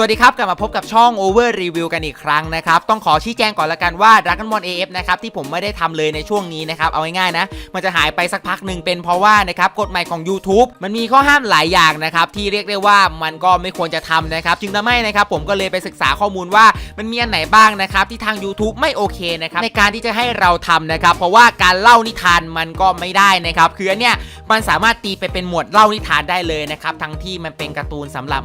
สวัสดีครับ กลับมาพบกับช่อง Over Review กันอีกครั้งนะครับ ต้องขอชี้แจงก่อนละกันว่า Dragon Ball AF นะครับ ที่ผมไม่ได้ทำเลยในช่วงนี้นะครับ เอาง่ายๆนะ มันจะหายไปสักพักหนึ่งเป็นเพราะว่านะครับกฎใหม่ของ YouTube มันมีข้อห้ามหลายอย่างนะครับ ที่เรียกได้ว่ามันก็ไม่ควรจะทำนะครับ จึงทำให้นะครับผมก็เลยไปศึกษาข้อมูลว่ามันมีอันไหนบ้างนะครับที่ทาง YouTube ไม่โอเคนะครับในการที่จะให้เราทำนะครับเพราะว่าการเล่านิทานมันก็ไม่ได้นะครับคืออันเนี้ยมันสามารถตีไปเป็นหมวดเล่านิทานได้เลยนะครับทั้งที่มันเป็นการ์ตูนสำหรับ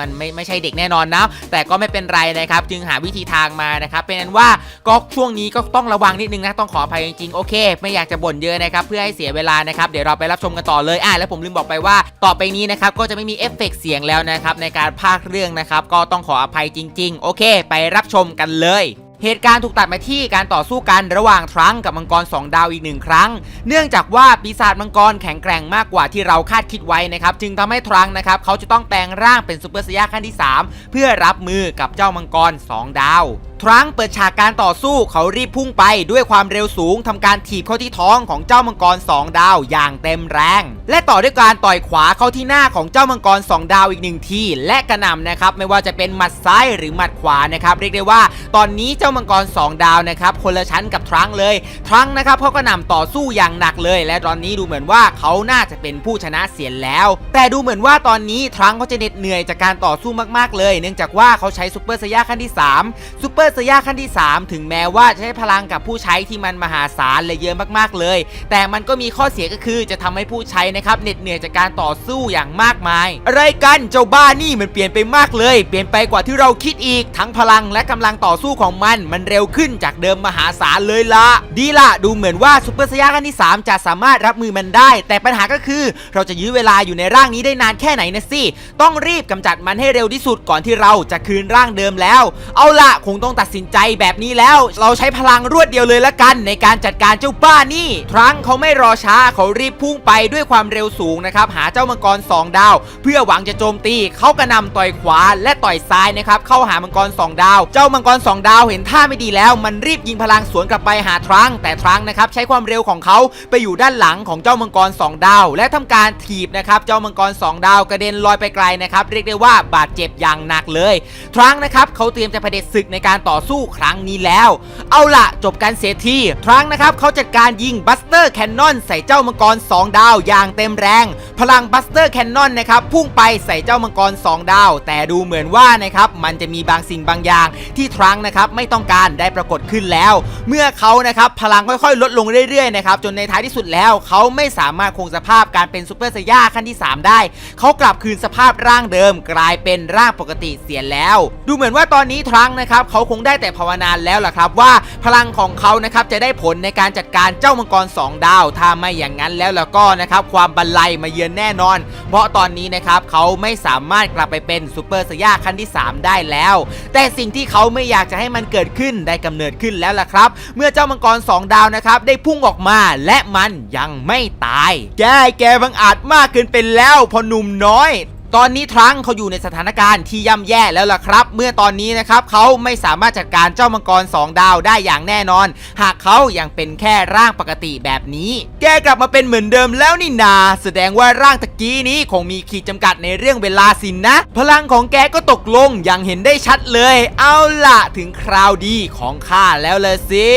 มันไม่ไม่ใช่เด็กแน่นอนนะ แต่ก็ไม่เป็นไรนะครับ จึงหาวิธีทางมานะครับ เป็นนั้นว่าก็ช่วงนี้ก็ต้องระวังนิดนึงนะ ต้องขออภัยจริงๆ โอเค ไม่อยากจะบ่นเยอะนะครับ เพื่อให้เสียเวลานะครับ เดี๋ยวเราไปรับชมกันต่อเลย อะ แล้วผมลืมบอกไปว่าต่อไปนี้นะครับ ก็จะไม่มีเอฟเฟกเสียงแล้วนะครับในการพากเรื่องนะครับ ก็ต้องขออภัยจริง ๆ โอเค ไปรับชมกันเลย เหตุการณ์ถูกตัดมาที่การต่อสู้กันระหว่างทรังกับมังกร 2 ดาวอีกหนึ่งครั้ง เนื่องจากว่าปีศาจมังกรแข็งแกร่งมากกว่าที่เราคาดคิดไว้นะครับ จึงทำให้ทรังนะครับเขาจะต้องแปลงร่างเป็นซูเปอร์สยาขั้นที่ 3 เพื่อรับมือกับเจ้ามังกร 2 ดาวทรังเปิดฉากการต่อสู้เขารีบพุ่งไปด้วยความเร็วสูงทำการถีบเข้าที่ท้องของเจ้ามังกร 2 ดาวอย่างเต็มแรง และต่อด้วยการต่อยขวาเข้าที่หน้าของเจ้ามังกร 2 ดาวอีกหนึ่งทีและกระหน่ำนะครับไม่ว่าจะเป็นหมัดซ้ายหรือหมัดขวานะครับเรียกได้ว่า ตอนนี้เจ้ามังกร 2 ดาวนะครับคนละชั้นกับทรังเลยทรังนะครับเขาก็นำต่อสู้อย่างหนักเลย และตอนนี้ดูเหมือนว่าเขาน่าจะเป็นผู้ชนะเสียแล้ว แต่ดูเหมือนว่าตอนนี้ทรังเขาจะเหน็ดเหนื่อยจากการต่อสู้มากๆเลย เนื่องจากว่าเขาใช้ซูเปอร์สยาขั้นที่3ซูเปอร์อร์สยาขั้นที่ 3 ถึงแม้ว่าจะใช้พลังกับผู้ใช้ที่มันมหาศาลเลยเยอะมากๆเลย แต่มันก็มีข้อเสียก็คือจะทำให้ผู้ใช้นะครับเหน็ดเหนื่อยจากการต่อสู้อย่างมากมาย อะไรกันเจ้าบ้านี่มันเปลี่ยนไปมากเลย เปลี่ยนไปกว่าที่เราคิดอีก ทั้งพลังและกำลังต่อสู้ของมัน มันเร็วขึ้นจากเดิมมหาศาลเลยละดีละดูเหมือนว่าซูเปอร์สยาขั้นที่ 3 จะสามารถรับมือมันได้ แต่ปัญหาก็คือ เราจะยื้อเวลาอยู่ในร่างนี้ได้นานแค่ไหนนะสิต้องรีบกำจัดมันให้เร็วที่สุดก่อนที่เราจะคืนร่างเดิมแล้ว เอาละคงต้องตัดสินใจแบบนี้แล้ว เราใช้พลังรวดเดียวเลยละกันในการจัดการเจ้าบ้านี่ ทรังเขาไม่รอช้าเขารีบพุ่งไปด้วยความเร็วสูงนะครับ หาเจ้ามังกร 2 ดาว เพื่อหวังจะโจมตีเขากระนำต่อยขวาและต่อยซ้ายนะครับเข้าหามังกร 2 ดาว เจ้ามังกร 2 ดาวเห็นท่าไม่ดีแล้ว มันรีบยิงพลังสวนกลับไปหาทรังแต่ทรังนะครับใช้ความเร็วของเขาไปอยู่ด้านหลังของเจ้ามังกร 2 ดาว และทำการถีบนะครับเจ้ามังกร 2 ดาวกระเด็นลอยไปไกลนะครับเรียกได้ว่าบาดเจ็บอย่างหนักเลย ทรังนะครับเขาเตรียมจะเผด็จศึกในการต่อสู้ครั้งนี้แล้ว เอาละจบการเสียทีทรังนะครับเขาจัดการยิงบัสเตอร์แคนนอนใส่เจ้ามังกร 2 ดาวอย่างเต็มแรง พลังบัสเตอร์แคนนอนนะครับพุ่งไปใส่เจ้ามังกร 2 ดาว แต่ดูเหมือนว่านะครับมันจะมีบางสิ่งบางอย่างที่ทรังนะครับไม่ต้องการได้ปรากฏขึ้นแล้ว เมื่อเขานะครับพลังค่อยๆ ลดลงเรื่อยๆนะครับจนในท้ายที่สุดแล้ว เขาไม่สามารถคงสภาพการเป็นซูเปอร์ไซย่าขั้นที่ 3 ได้ เขากลับคืนสภาพร่างเดิม กลายเป็นร่างปกติเสียแล้ว ดูเหมือนว่าตอนนี้ทรังนะครับเขาคงได้แต่ภาวนาแล้วล่ะครับว่าพลังของเขานะครับจะได้ผลในการจัดการเจ้ามังกร 2 ดาว ถ้าไม่อย่างนั้นแล้วแล้วก็นะครับความบันไลมาเยือนแน่นอน เพราะตอนนี้นะครับเขาไม่สามารถกลับไปเป็นซูเปอร์ไซย่าขั้นที่ 3 ได้แล้ว แต่สิ่งที่เขาไม่อยากจะให้มันเกิดขึ้นได้กำเนิดขึ้นแล้วล่ะครับ เมื่อเจ้ามังกร 2 ดาวนะครับได้พุ่งออกมาและมันยังไม่ตาย แกแกบังอาจมากเกินไปแล้วพอหนุ่มน้อย ตอนนี้ทรังเขาอยู่ในสถานการณ์ที่ย่ำแย่แล้วล่ะครับ เมื่อตอนนี้นะครับเขาไม่สามารถจัดการเจ้ามังกร 2 ดาวได้อย่างแน่นอน หากเขายังเป็นแค่ร่างปกติแบบนี้ แกกลับมาเป็นเหมือนเดิมแล้วนี่นา แสดงว่าร่างตะกี้นี้คงมีขีดจำกัดในเรื่องเวลาสินนะ พลังของแกก็ตกลงอย่างเห็นได้ชัดเลย เอาล่ะถึงคราวดีของข้าแล้วเลยสิ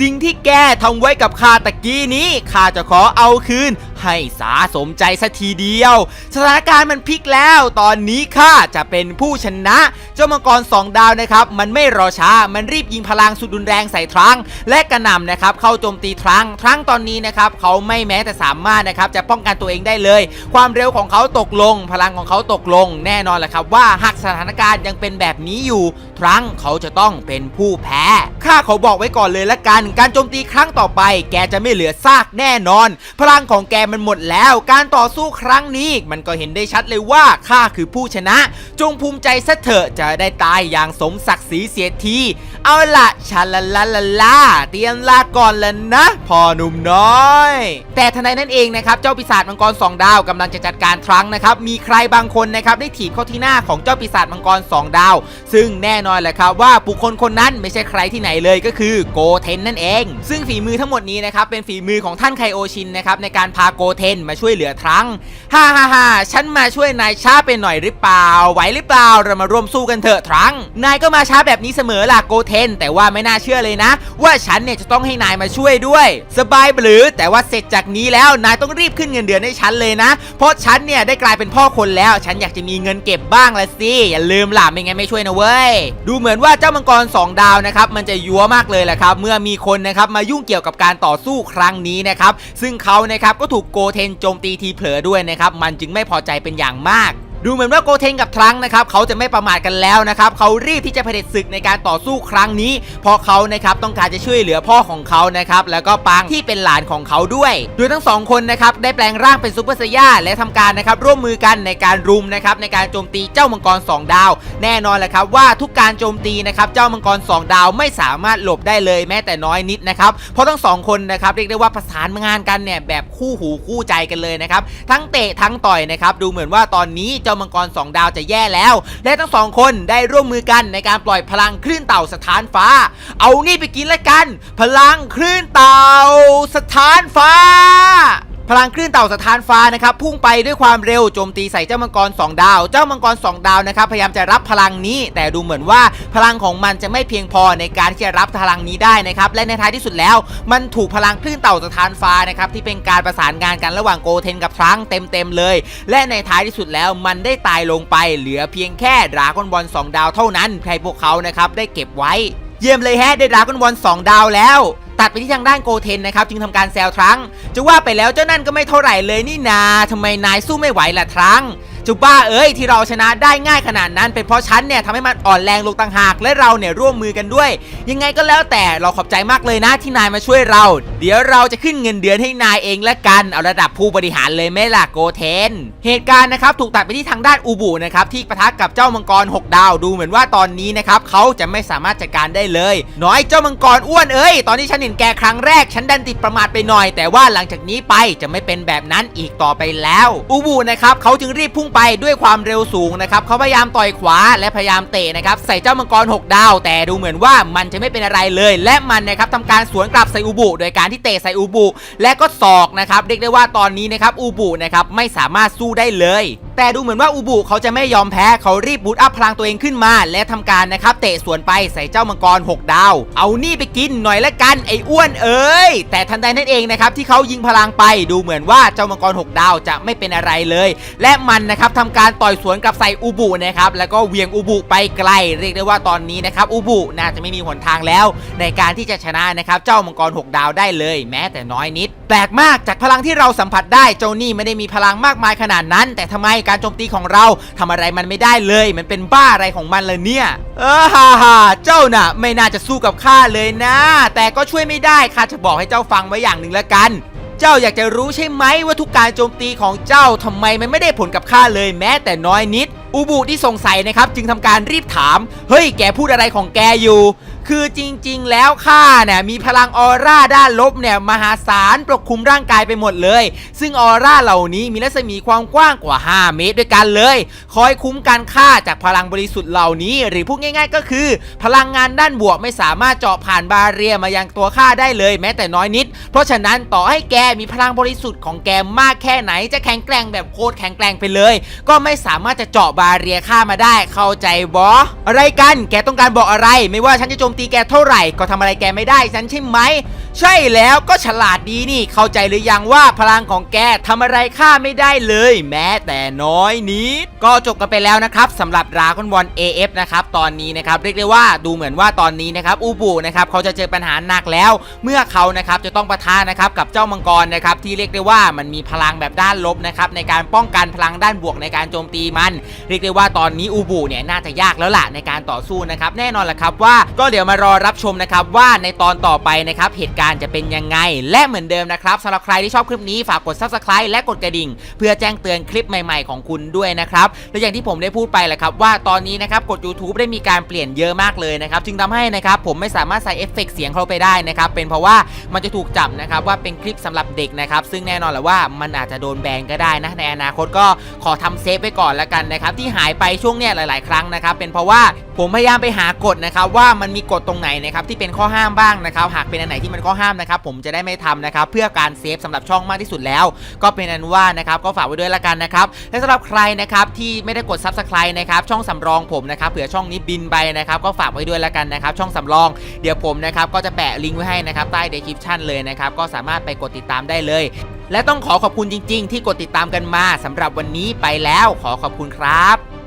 สิ่งที่แกทำไว้กับข้าตะกี้นี้ข้าจะขอเอาคืน ให้สาสมใจสักทีเดียว สถานการณ์มันพลิกแล้ว ตอนนี้ข้าจะเป็นผู้ชนะ เจ้ามังกร2ดาวนะครับ มันไม่รอช้า มันรีบยิงพลังสุดรุนแรงใส่ทรัง และกระหน่ำนะครับ เข้าโจมตีทรัง ทรังตอนนี้นะครับเขาไม่แม้แต่สามารถนะครับจะป้องกันตัวเองได้เลย ความเร็วของเขาตกลง พลังของเขาตกลง แน่นอนแหละครับว่าหากสถานการณ์ยังเป็นแบบนี้อยู่ ทรังเขาจะต้องเป็นผู้แพ้ ข้าเขาบอกไว้ก่อนเลยละกัน การโจมตีครั้งต่อไป แกจะไม่เหลือซากแน่นอน พลังของแกมันหมดแล้ว การต่อสู้ครั้งนี้มันก็เห็นได้ชัดเลยว่าข้าคือผู้ชนะ จงภูมิใจซะเถอะจะได้ตายอย่างสมศักดิ์ศรีเสียที เอาละชาลาลาลาลาเตรียมลาก่อนแล้วนะพ่อหนุ่มน้อย แต่ทนใดนั้นเองนะครับเจ้าปีศาจมังกรสองดาวกำลังจะจัดการทรังนะครับมีใครบางคนนะครับได้ถีบเข้าที่หน้าของเจ้าปีศาจมังกรสองดาว ซึ่งแน่นอนแหละครับว่าบุคคลคนนั้นไม่ใช่ใครที่ไหนเลยก็คือโกเทนนั่นเอง ซึ่งฝีมือทั้งหมดนี้นะครับเป็นฝีมือของท่านไคโอชินนะครับในการพาโกเทนมาช่วยเหลือทรังฮ่าฮ่าฮ่าฉันมาช่วยนายช้าไปหน่อยหรือเปล่า ไหวหรือเปล่าเรามาร่วมสู้กันเถอะทรังนายก็มาช้าแบบนี้เสมอล่ะโกเทน แต่ว่าไม่น่าเชื่อเลยนะ ว่าฉันเนี่ยจะต้องให้นายมาช่วยด้วย สบายหรือ แต่ว่าเสร็จจากนี้แล้วนายต้องรีบขึ้นเงินเดือนให้ฉันเลยนะ เพราะฉันเนี่ยได้กลายเป็นพ่อคนแล้ว ฉันอยากจะมีเงินเก็บบ้างละสิอย่าลืมล่ะไม่งั้นไม่ช่วยนะเว้ยดูเหมือนว่าเจ้ามังกรสองดาวนะครับมันจะยัวมากเลยแหละครับ เมื่อมีคนนะครับมายุ่งเกี่ยวกับการต่อสู้ครั้งนี้นะครับซึ่งเขานะครับก็ถูกโกเทนโจมตีทีเผลอด้วยนะครับมันจึงไม่พอใจเป็นอย่างมาก ดูเหมือนว่าโกเทนกับทรังนะครับเขาจะไม่ประมาทกันแล้วนะครับเขารีบที่จะเผด็จศึกในการต่อสู้ครั้งนี้ เพราะเขานะครับต้องการจะช่วยเหลือพ่อของเขานะครับแล้วก็ปังที่เป็นหลานของเขาด้วย โดยทั้งสองคนนะครับได้แปลงร่างเป็นซูเปอร์ไซย่าและทำการนะครับร่วมมือกันในการรุมนะครับในการโจมตีเจ้ามังกรสองดาว แน่นอนแหละครับว่าทุกการโจมตีนะครับเจ้ามังกรสองดาวไม่สามารถหลบได้เลยแม้แต่น้อยนิดนะครับเพราะทั้งสองคนนะครับเรียกได้ว่าประสานงานกันเนี่ยแบบคู่หูคู่ใจกันเลยนะครับทั้งเตะทั้งต่อยนะครับดูเหมือนว่าตอนนี้จ้ามังกรสองดาวจะแย่แล้ว และทั้งสองคนได้ร่วมมือกันในการปล่อยพลังคลื่นเต่าสถานฟ้า เอานี่ไปกินละกัน พลังคลื่นเต่าสถานฟ้า พลังคลื่นเต่าสถานฟ้านะครับพุ่งไปด้วยความเร็วโจมตีใส่เจ้ามังกร 2 ดาว เจ้ามังกร 2 ดาวนะครับพยายามจะรับพลังนี้ แต่ดูเหมือนว่าพลังของมันจะไม่เพียงพอในการที่จะรับพลังนี้ได้นะครับและในท้ายที่สุดแล้ว มันถูกพลังคลื่นเต่าสถานฟ้านะครับที่เป็นการประสานงานกันระหว่างโกเทนกับทรังเต็มๆเลย และในท้ายที่สุดแล้วมันได้ตายลงไป เหลือเพียงแค่ดราก้อนบอล2ดาวเท่านั้นใครพวกเขานะครับได้เก็บไว้เยี่ยมเลยแฮะได้ดราก้อนบอล2ดาวแล้ว ตัดไปที่ทางด้านโกเทนนะครับจึงทำการแซวทรังจะว่าไปแล้วเจ้านั่นก็ไม่เท่าไหร่เลยนี่นาทำไมนายสู้ไม่ไหวล่ะทรัง จุบ้าเอ้ยที่เราชนะได้ง่ายขนาดนั้น เป็นเพราะฉันเนี่ยทำให้มันอ่อนแรงลงต่างหาก และเราเนี่ยร่วมมือกันด้วย ยังไงก็แล้วแต่เราขอบใจมากเลยนะที่นายมาช่วยเรา เดี๋ยวเราจะขึ้นเงินเดือนให้นายเองละกันเอาระดับผู้บริหารเลยไหมล่ะโกเทน เหตุการณ์นะครับถูกตัดไปที่ทางด้านอูบุนะครับที่ปะทะกับเจ้ามังกร 6 ดาวดูเหมือนว่าตอนนี้นะครับเขาจะไม่สามารถจัดการได้เลย น้อยเจ้ามังกรอ้วนเอ้ยตอนที่ฉันเห็นแกครั้งแรก ฉันดันติดประมาทไปหน่อย แต่ว่าหลังจากนี้ไปจะไม่เป็นแบบนั้นอีกต่อไปแล้ว อูบุนะครับเขาจึงรีบพุ่งไปไปด้วยความเร็วสูงนะครับเขาพยายามต่อยขวาและพยายามเตะนะครับใส่เจ้ามังกร 6 ดาว แต่ดูเหมือนว่ามันจะไม่เป็นอะไรเลย และมันนะครับทำการสวนกลับใส่อูบุ โดยการที่เตะใส่อูบุ และก็ศอกนะครับเรียกได้ว่าตอนนี้นะครับอูบุนะครับไม่สามารถสู้ได้เลย แต่ดูเหมือนว่าอูบุเขาจะไม่ยอมแพ้เขารีบบูตอัพพลังตัวเองขึ้นมา และทำการนะครับเตะสวนไปใส่เจ้ามังกร 6 ดาว เอานี่ไปกินหน่อยละกันไอ้อ้วนเอ้ยแต่ทันใดนั่นเองนะครับที่เขายิงพลังไปดูเหมือนว่าเจ้ามังกร 6 ดาวจะไม่เป็นอะไรเลย และมันนะครับทำการต่อยสวนกับใส่อูบุนะครับแล้วก็เวียงอูบุไปไกล เรียกได้ว่าตอนนี้นะครับอูบุน่าจะไม่มีหนทางแล้ว ในการที่จะชนะนะครับเจ้ามังกร 6 ดาวได้เลย แม้แต่น้อยนิด แปลกมากจากพลังที่เราสัมผัสได้เจ้านี่ไม่ได้มีพลังมากมายขนาดนั้น แต่ทำไมการโจมตีของเราทำอะไรมันไม่ได้เลย มันเป็นบ้าอะไรของมันเลยเนี่ย เออฮ่าฮ่าเจ้าน่ะ ไม่น่าจะสู้กับข้าเลยนะ แต่ก็ช่วยไม่ได้ข้าจะบอกให้เจ้าฟังไว้อย่างหนึ่งละกันเจ้าอยากจะรู้ใช่ไหมว่าทุกการโจมตีของเจ้าทำไมมันไม่ได้ผลกับข้าเลยแม้แต่น้อยนิดอูบูที่สงสัยนะครับ จึงทำการรีบถาม เฮ้ยแกพูดอะไรของแกอยู่ คือจริง ๆ แล้วข้าเนี่ยมีพลังออร่าด้านลบเนี่ยมหาศาลปกคลุมร่างกายไปหมดเลย ซึ่งออร่าเหล่านี้มีรัศมีความกว้างกว่า 5 เมตรด้วยกันเลย คอยคุ้มกันค่าจากพลังบริสุทธิ์เหล่านี้ หรือพูดง่าย ๆ ก็คือ พลังงานด้านบวกไม่สามารถเจาะผ่านบาเรียมายังตัวข้าได้เลยแม้แต่น้อยนิด เพราะฉะนั้นต่อให้แกมีพลังบริสุทธิ์ของแกมากแค่ไหน จะแข็งแกร่งแบบโคตรแข็งแกร่งไปเลย ก็ไม่สามารถจะเจาะบาเรียข้ามาได้ เข้าใจบออะไรกัน แกต้องการบอกอะไร ไม่ว่าฉันจะโจมตีแกเท่าไหร่ก็ทำอะไรแกไม่ได้ฉันใช่ไหม ใช่แล้วก็ฉลาดดีนี่เข้าใจหรือยังว่าพลังของแกทำอะไรข้าไม่ได้เลย แม้แต่น้อยนิด ก็จบกันไปแล้วนะครับสำหรับราก้อนบอล AF นะครับตอนนี้นะครับเรียกได้ว่าดูเหมือนว่าตอนนี้นะครับอูบูนะครับเขาจะเจอปัญหาหนักแล้ว เมื่อเขานะครับจะต้องปะทะนะครับกับเจ้ามังกรนะครับที่เรียกได้ว่ามันมีพลังแบบด้านลบนะครับในการป้องกันพลังด้านบวกในการโจมตีมัน เรียกได้ว่าตอนนี้อูบูเนี่ยน่าจะยากแล้วล่ะในการต่อสู้นะครับแน่นอนแหละครับว่าก็เดี๋ยวมารอรับชมนะครับว่าในตอนต่อไปนะครับเหตุการณ์การจะเป็นยังไง และเหมือนเดิมนะครับสำหรับใครที่ชอบคลิปนี้ฝากกด subscribe และกดกระดิ่ง เพื่อแจ้งเตือนคลิปใหม่ๆของคุณด้วยนะครับและอย่างที่ผมได้พูดไปแหละครับว่าตอนนี้นะครับกด YouTube ได้มีการเปลี่ยนเยอะมากเลยนะครับจึงทำให้นะครับผมไม่สามารถใส่เอฟเฟกต์เสียงเข้าไปได้นะครับเป็นเพราะว่ามันจะถูกจับนะครับว่าเป็นคลิปสำหรับเด็กนะครับซึ่งแน่นอนแหละว่ามันอาจจะโดนแบนก็ได้นะในอนาคตก็ขอทำเซฟไว้ก่อนละกันนะครับที่หายไปช่วงเนี้ยหลาย ๆ ครั้งนะครับเป็นเพราะว่า ผมพยายามไปหากฎนะครับว่ามันมีกฎตรงไหนนะครับที่เป็นข้อห้ามบ้างนะครับหากเป็นอันไหนที่มันข้อห้ามนะครับผมจะได้ไม่ทำนะครับเพื่อการเซฟสำหรับช่องมากที่สุดแล้ว ก็เป็นอันว่านะครับก็ฝากไว้ด้วยละกันนะครับและสำหรับใครนะครับที่ไม่ได้กด subscribe นะครับช่องสำรองผมนะครับเผื่อช่องนี้บินไปนะครับก็ฝากไว้ด้วยละกันนะครับช่องสำรองเดี๋ยวผมนะครับก็จะแปะลิงก์ไว้ให้นะครับใต้ description เลยนะครับก็สามารถไปกดติดตามได้เลย และต้องขอขอบคุณจริง ๆ ที่กดติดตามกันมาสำหรับวันนี้ไปแล้วขอขอบคุณครับ